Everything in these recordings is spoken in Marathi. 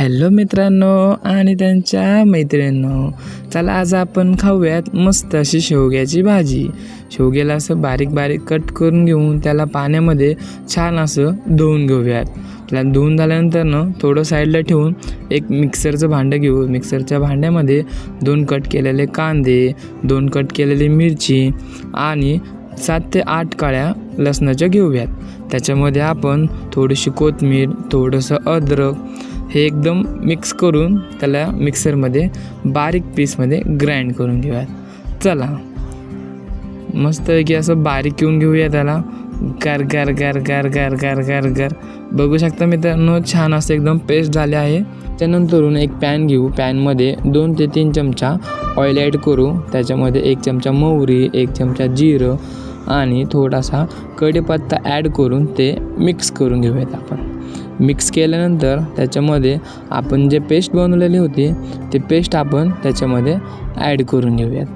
हॅलो मित्रांनो आणि त्यांच्या मैत्रिणींनो चला आज आपण खाऊयात मस्त अशी शेवग्याची भाजी. शेवग्याला असं बारीक बारीक कट करून घेऊन त्याला पाण्यामध्ये छान असं धुवून घेऊयात. त्याला धुवून झाल्यानंतर ना थोडं साईडला ठेवून एक मिक्सरचं भांडं घेऊ. मिक्सरच्या भांड्यामध्ये दोन कट केलेले कांदे दोन कट केलेली मिरची आणि सात ते आठ काळ्या लसणाच्या घेऊयात. त्याच्यामध्ये आपण थोडीशी कोथिंबीर थोडंसं अद्रक हे एकदम मिक्स करून त्याला मिक्सरमध्ये बारीक पीसमध्ये ग्राइंड करून घेऊयात. चला. मस्तपैकी असं बारीक येऊन घेऊया त्याला. गार गार गार गार गार गार गार गार. बघू शकता मित्रांनो छान असं एकदम पेस्ट झाले आहे. त्यानंतरून एक पॅन घेऊ. पॅनमध्ये दोन ते तीन चमचा ऑइल ॲड करू. त्याच्यामध्ये एक चमचा मोहरी एक चमचा जिरं आणि थोडासा कढीपत्ता ॲड करून ते मिक्स करून घेऊयात आपण. मिक्स केल्यानंतर त्याच्यामध्ये आपण जे पेस्ट बनवलेली होती ते पेस्ट आपण त्याच्यामध्ये ॲड करून घेऊयात.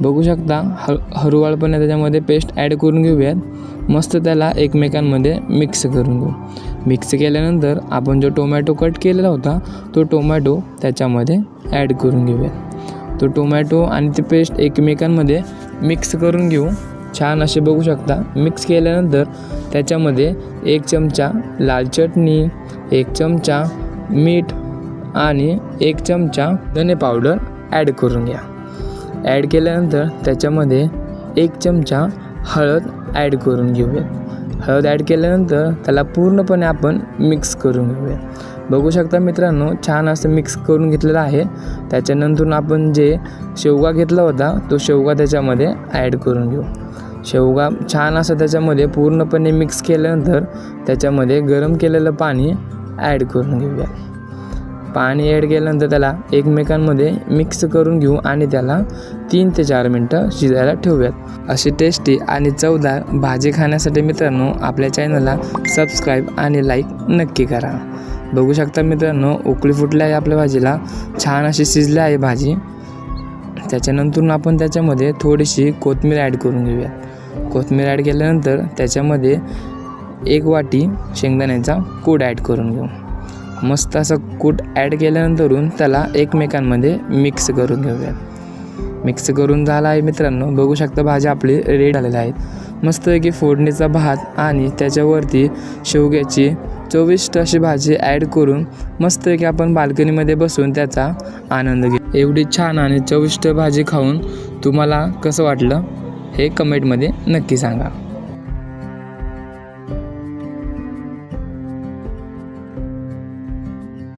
बघू शकता ह हरुवाळपणे त्याच्यामध्ये पेस्ट ॲड करून घेऊयात. मस्त त्याला एकमेकांमध्ये मिक्स करून घेऊ. मिक्स केल्यानंतर आपण जो टोमॅटो कट केलेला होता तो टोमॅटो त्याच्यामध्ये ॲड करून घेऊयात. तो टोमॅटो आणि ते पेस्ट एकमेकांमध्ये मिक्स करून घेऊ. छान असे बघू शकता. मिक्स केल्यानंतर त्याच्यामध्ये एक चमचा लाल चटणी एक चमचा मीठ आणि एक चमचा धने पावडर ॲड करून घ्या. ॲड केल्यानंतर त्याच्यामध्ये एक चमचा हळद ॲड करून घेऊयात. हळद ॲड केल्यानंतर त्याला पूर्णपणे आपण मिक्स करून घेऊया. बघू शकता मित्रांनो छान असं मिक्स करून घेतलेलं आहे. त्याच्यानंतर आपण जे शेवगा घेतला होता तो शेवगा त्याच्यामध्ये ॲड करून घेऊ. शेवगा छान असं त्याच्यामध्ये पूर्णपणे मिक्स केल्यानंतर त्याच्यामध्ये गरम केलेलं पाणी ॲड करून घेऊया. पाणी ॲड केल्यानंतर त्याला एकमेकांमध्ये मिक्स करून घेऊ आणि त्याला तीन ते चार मिनटं शिजायला ठेवूयात. अशी टेस्टी आणि चवदार भाजी खाण्यासाठी मित्रांनो आपल्या चॅनलला सबस्क्राईब आणि लाईक नक्की करा. बघू शकता मित्रांनो उकळी फुटली आहे आपल्या भाजीला. छान अशी शिजली आहे भाजी. त्याच्यानंतर आपण त्याच्यामध्ये थोडीशी कोथमीर ॲड करून घेऊया कोथमीर ॲड केल्यानंतर त्याच्यामध्ये एक वाटी शेंगदाण्याचा कूड ॲड करून घेऊ. मस्त असं कूट ॲड केल्यानंतरून त्याला एकमेकांमध्ये मिक्स करून घेऊया. मिक्स करून झाला आहे मित्रांनो. बघू शकता भाज्या आपली रेडी झालेल्या आहेत. मस्तपैकी फोडणीचा भात आणि त्याच्यावरती शेवग्याची चविष्ट अशी भाजी ॲड करून मस्तपैकी आपण बाल्कनीमध्ये बसून त्याचा आनंद घे एवढी छान आणि चविष्ट भाजी खाऊन तुम्हाला कसं वाटलं हे कमेंटमध्ये नक्की सांगा.